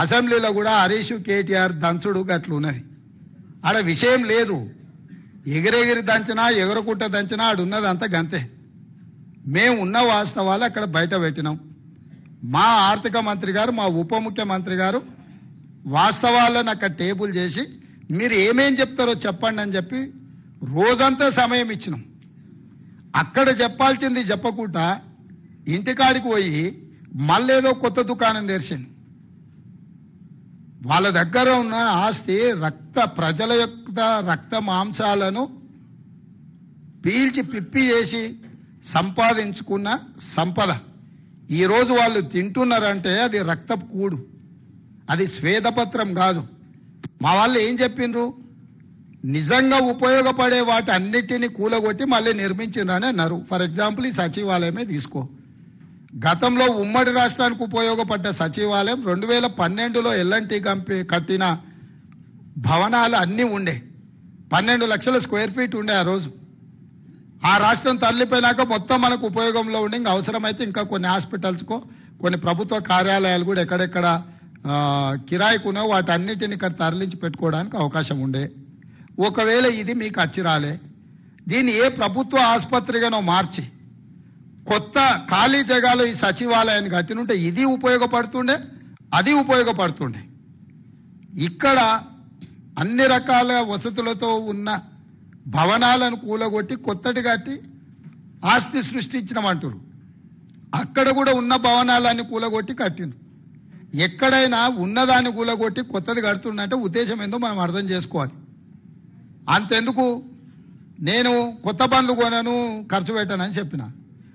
అసెంబ్లీలో కూడా హరీష్ కేటీఆర్ దంచుడు గట్లు ఉన్నది ఆడ విషయం లేదు. ఎగిరెగిరి దంచినా ఎగరకుట్ట దంచినా ఆడున్నది అంతా గంతే. మేము ఉన్న వాస్తవాలు అక్కడ బయట పెట్టినాం. మా ఆర్థిక మంత్రి గారు మా ఉప ముఖ్యమంత్రి గారు వాస్తవాలను అక్కడ టేబుల్ చేసి మీరు ఏమేం చెప్తారో చెప్పండి అని చెప్పి రోజంతా సమయం ఇచ్చినాం. అక్కడ చెప్పాల్సింది చెప్పకుండా ఇంటికాడికి పోయి మళ్ళేదో కొత్త దుకాణం తెరిచింది వాళ్ళ దగ్గర ఉన్న ఆస్తి రక్త ప్రజల యొక్క రక్త మాంసాలను పీల్చి పిప్పి చేసి సంపాదించుకున్న సంపద. ఈరోజు వాళ్ళు తింటున్నారంటే అది రక్తపు కూడు. అది స్వేదపత్రం కాదు. మా వాళ్ళు ఏం చెప్పిండ్రు? నిజంగా ఉపయోగపడే వాటి అన్నిటినీ కూలగొట్టి మళ్ళీ నిర్మించిండ్రని అన్నారు. ఫర్ ఎగ్జాంపుల్ ఈ సచివాలయమే తీసుకో. గతంలో ఉమ్మడి రాష్ట్రానికి ఉపయోగపడ్డ సచివాలయం రెండు వేల పన్నెండులో ఎల్ఎన్టీ కంపెనీ కట్టిన భవనాలు అన్నీ ఉండే. పన్నెండు లక్షల స్క్వేర్ ఫీట్ ఉండే ఆ రోజు. ఆ రాష్ట్రం తరలిపోయినాక మొత్తం మనకు ఉపయోగంలో ఉండి ఇంకా అవసరమైతే ఇంకా కొన్ని హాస్పిటల్స్కో కొన్ని ప్రభుత్వ కార్యాలయాలు కూడా ఎక్కడెక్కడ కిరాయికునో వాటి అన్నిటిని ఇక్కడ తరలించి పెట్టుకోవడానికి అవకాశం ఉండే. ఒకవేళ ఇది మీకు అచ్చి రాలే దీన్ని ఏ ప్రభుత్వ ఆసుపత్రిగానో మార్చి కొత్త ఖాళీ జగాలో ఈ సచివాలయాన్ని కట్టినుంటే ఇది ఉపయోగపడుతుండే అది ఉపయోగపడుతుండే. ఇక్కడ అన్ని రకాల వసతులతో ఉన్న భవనాలను కూలగొట్టి కొత్తటి కట్టి ఆస్తి సృష్టించినమంటారు అక్కడ కూడా ఉన్న భవనాలన్నీ కూలగొట్టి కట్టిండ్రు. ఎక్కడైనా ఉన్నదాన్ని కూలగొట్టి కొత్తది కడుతుండంటే ఉద్దేశం ఏందో మనం అర్థం చేసుకోవాలి. అంతెందుకు? నేను కొత్త బండ్లు కొనను ఖర్చు పెట్టానని చెప్పిన.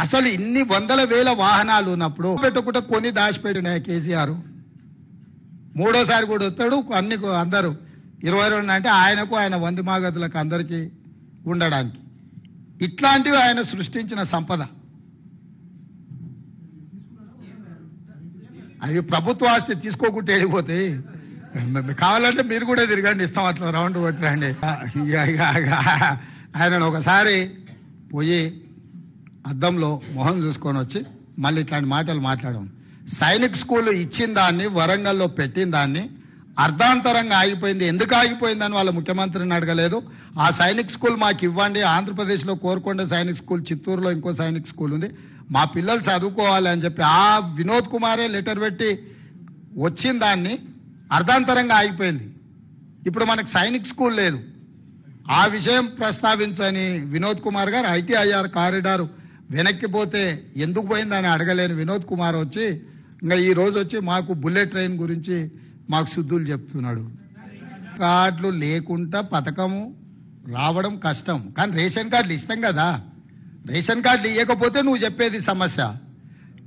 అసలు ఇన్ని వందల వేల వాహనాలు ఉన్నప్పుడు పెట్టకుండా కొని దాచిపెట్టినాయి కేసీఆర్. మూడోసారి కూడా వస్తాడు అన్ని అందరూ. ఇరవై రెండు అంటే ఆయనకు ఆయన వంది మాగతులకు అందరికీ ఉండడానికి. ఇట్లాంటివి ఆయన సృష్టించిన సంపద. అది ప్రభుత్వ ఆస్తి తీసుకోకుంటే వెళ్ళిపోతే కావాలంటే మీరు కూడా తిరగండి ఇస్తాం అట్లా రౌండ్ కొట్టండి. ఆయన ఒకసారి పోయి అద్దంలో మొహం చూసుకొని వచ్చి మళ్ళీ ఇట్లాంటి మాటలు మాట్లాడడం సైనిక్ స్కూల్ ఇచ్చిన దాన్ని వరంగల్లో పెట్టిన దాన్ని అర్ధాంతరంగా ఆగిపోయింది. ఎందుకు ఆగిపోయిందని వాళ్ళ ముఖ్యమంత్రిని అడగలేదు. ఆ సైనిక్ స్కూల్ మాకు ఇవ్వండి. ఆంధ్రప్రదేశ్లో కోరుకొండ సైనిక్ స్కూల్ చిత్తూరులో ఇంకో సైనిక్ స్కూల్ ఉంది. మా పిల్లలు చదువుకోవాలి అని చెప్పి ఆ వినోద్ కుమారే లెటర్ పెట్టి వచ్చిన దాన్ని అర్ధాంతరంగా ఆగిపోయింది. ఇప్పుడు మనకు సైనిక్ స్కూల్ లేదు. ఆ విషయం ప్రస్తావించని వినోద్ కుమార్ గారు ఐటీఐఆర్ కారిడార్ వెనక్కిపోతే ఎందుకు పోయిందని అడగలేని వినోద్ కుమార్ వచ్చి ఇంకా ఈ రోజు వచ్చి మాకు బుల్లెట్ ట్రైన్ గురించి మాకు శుద్ధులు చెప్తున్నాడు. కార్డులు లేకుండా పథకము రావడం కష్టం. కానీ రేషన్ కార్డులు ఇస్తాం కదా. రేషన్ కార్డులు ఇవ్వకపోతే నువ్వు చెప్పేది సమస్య.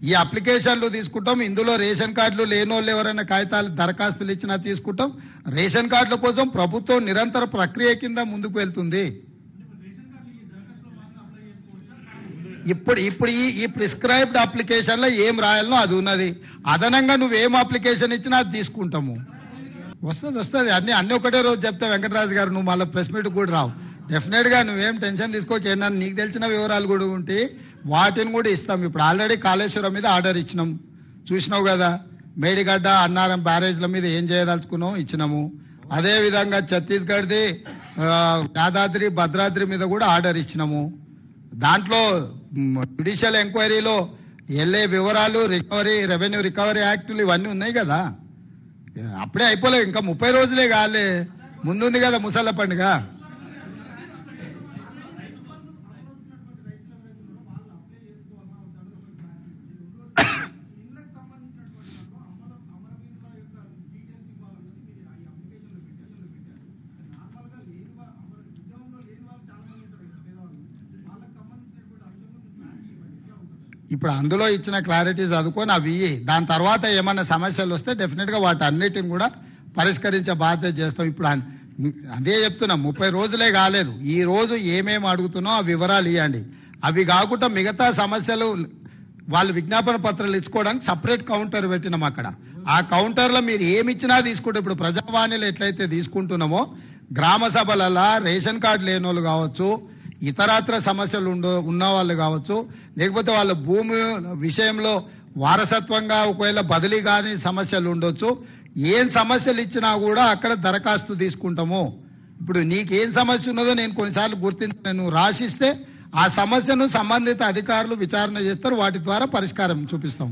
ఈ అప్లికేషన్లు తీసుకుంటాం ఇందులో రేషన్ కార్డులు లేని వాళ్ళు ఎవరైనా కాగితాలు దరఖాస్తులు ఇచ్చినా తీసుకుంటాం. రేషన్ కార్డుల కోసం ప్రభుత్వం నిరంతర ప్రక్రియ కింద ముందుకు వెళ్తుంది. ఇప్పుడు ఇప్పుడు ఈ ఈ ప్రిస్క్రైబ్డ్ అప్లికేషన్లో ఏం రాయాలనో అది ఉన్నది. అదనంగా నువ్వేం అప్లికేషన్ ఇచ్చినా అది తీసుకుంటాము. వస్తుంది వస్తుంది. అన్ని అన్ని ఒకటే రోజు చెప్తా వెంకటరాజు గారు నువ్వు మళ్ళీ ప్రెస్ మీట్ కూడా రావు. డెఫినెట్గా నువ్వేం టెన్షన్ తీసుకోవచ్చు ఏంటన్నా నీకు తెలిసిన వివరాలు కూడా ఉంటే వాటిని కూడా ఇస్తాం. ఇప్పుడు ఆల్రెడీ కాళేశ్వరం మీద ఆర్డర్ ఇచ్చినాం. చూసినావు కదా? మేడిగడ్డ అన్నారం బ్యారేజ్ల మీద ఏం చేయదలుచుకున్నాం ఇచ్చినాము. అదే విధంగా ఛత్తీస్గఢ్ది యాదాద్రి భద్రాద్రి మీద కూడా ఆర్డర్ ఇచ్చినాము. దాంట్లో జ్యుడిషియల్ ఎంక్వైరీలో వెళ్ళే వివరాలు రికవరీ రెవెన్యూ రికవరీ యాక్టులు ఇవన్నీ ఉన్నాయి కదా. అప్పుడే అయిపోలేదు ఇంకా ముప్పై రోజులే కాలే. ముందుంది కదా ముసళ్ళ పండుగ. ఇప్పుడు అందులో ఇచ్చిన క్లారిటీ చదువుకొని అవి దాని తర్వాత ఏమైనా సమస్యలు వస్తే డెఫినెట్గా వాటి అన్నిటిని కూడా పరిష్కరించే బాధ్యత చేస్తాం. ఇప్పుడు అదే చెప్తున్నా ముప్పై రోజులే కాలేదు. ఈ రోజు ఏమేమి అడుగుతున్నో ఆ వివరాలు ఇవ్వండి అవి కాకుండా మిగతా సమస్యలు వాళ్ళు విజ్ఞాపన పత్రాలు ఇచ్చుకోవడానికి సపరేట్ కౌంటర్ పెట్టినాం అక్కడ. ఆ కౌంటర్లో మీరు ఏమి ఇచ్చినా తీసుకుంటే ఇప్పుడు ప్రజావాణిలో ఎట్లయితే తీసుకుంటున్నామో గ్రామ సభలలో రేషన్ కార్డు లేని వాళ్ళు కావచ్చు ఇతరత్ర సమస్యలు ఉండో ఉన్న వాళ్ళు కావచ్చు లేకపోతే వాళ్ళ భూమి విషయంలో వారసత్వంగా ఒకవేళ బదిలీ కాని సమస్యలు ఉండొచ్చు. ఏం సమస్యలు ఇచ్చినా కూడా అక్కడ దరఖాస్తు తీసుకుంటాము. ఇప్పుడు నీకేం సమస్య ఉన్నదో నేను కొన్నిసార్లు గుర్తించి నువ్వు రాసిస్తే ఆ సమస్యను సంబంధిత అధికారులు విచారణ చేస్తారు వాటి ద్వారా పరిష్కారం చూపిస్తాం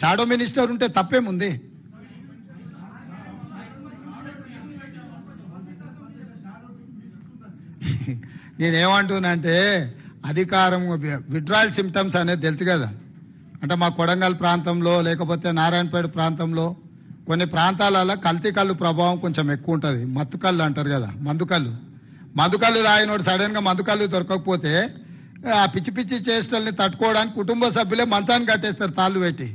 షాడో మినిస్టర్ ఉంటే తప్పేముంది? నేనేమంటున్నానంటే అధికారం విడ్రాయల్ సిమ్టమ్స్ అనేది తెలుసు కదా. అంటే మా కొడంగల్ ప్రాంతంలో లేకపోతే నారాయణపేట ప్రాంతంలో కొన్ని ప్రాంతాలలో కల్తీ కళ్ళు ప్రభావం కొంచెం ఎక్కువ ఉంటుంది. మత్తుకళ్ళు అంటారు కదా మందుకల్లు కళ్ళు. రాయినోడు సడన్గా తాగినోడు సడన్గా దొరకకపోతే ఆ పిచ్చి పిచ్చి చేష్టల్ని తట్టుకోవడానికి కుటుంబ సభ్యులే మంచాన్ని కట్టేస్తారు తాళ్ళు పెట్టి.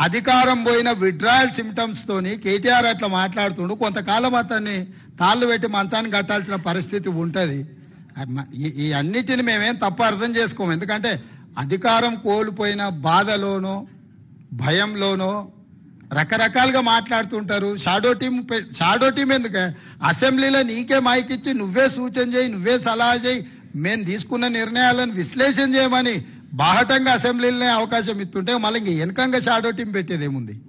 అధికారం పోయిన విడ్రాయల్ సిమ్టమ్స్ తోని కేటీఆర్ అట్లా మాట్లాడుతుండు. కొంతకాలం అతన్ని తాళ్ళు పెట్టి మంచాన్ని కట్టాల్సిన పరిస్థితి ఉంటుంది. ఈ- అన్నిటిని మేమేం తప్ప అర్థం చేసుకోము. ఎందుకంటే అధికారం కోల్పోయిన బాధలోనో భయంలోనో రకరకాలుగా మాట్లాడుతుంటారు. షాడో టీం పె- షాడో టీం ఎందుకు? అసెంబ్లీలో నీకే మైక్ ఇచ్చి నువ్వే సూచన చేయి నువ్వే సలహా చేయి. మేము తీసుకున్న నిర్ణయాలను విశ్లేషణ చేయమని బాహటంగా అసెంబ్లీలనే అవకాశం ఇస్తుంటే మళ్ళీ ఇంక వెనకంగా షాడో టీం పెట్టేదేముంది?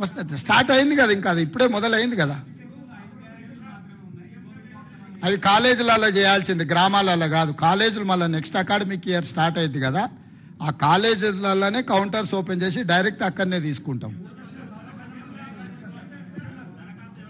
వస్తుంది. స్టార్ట్ అయింది కదా ఇంకా అది. ఇప్పుడే మొదలైంది కదా. అవి కాలేజీలలో చేయాల్సింది గ్రామాలలో కాదు. కాలేజీలు మళ్ళీ నెక్స్ట్ అకాడమిక్ ఇయర్ స్టార్ట్ అయింది కదా. ఆ కాలేజీలలోనే కౌంటర్స్ ఓపెన్ చేసి డైరెక్ట్ అక్కడనే తీసుకుంటాం.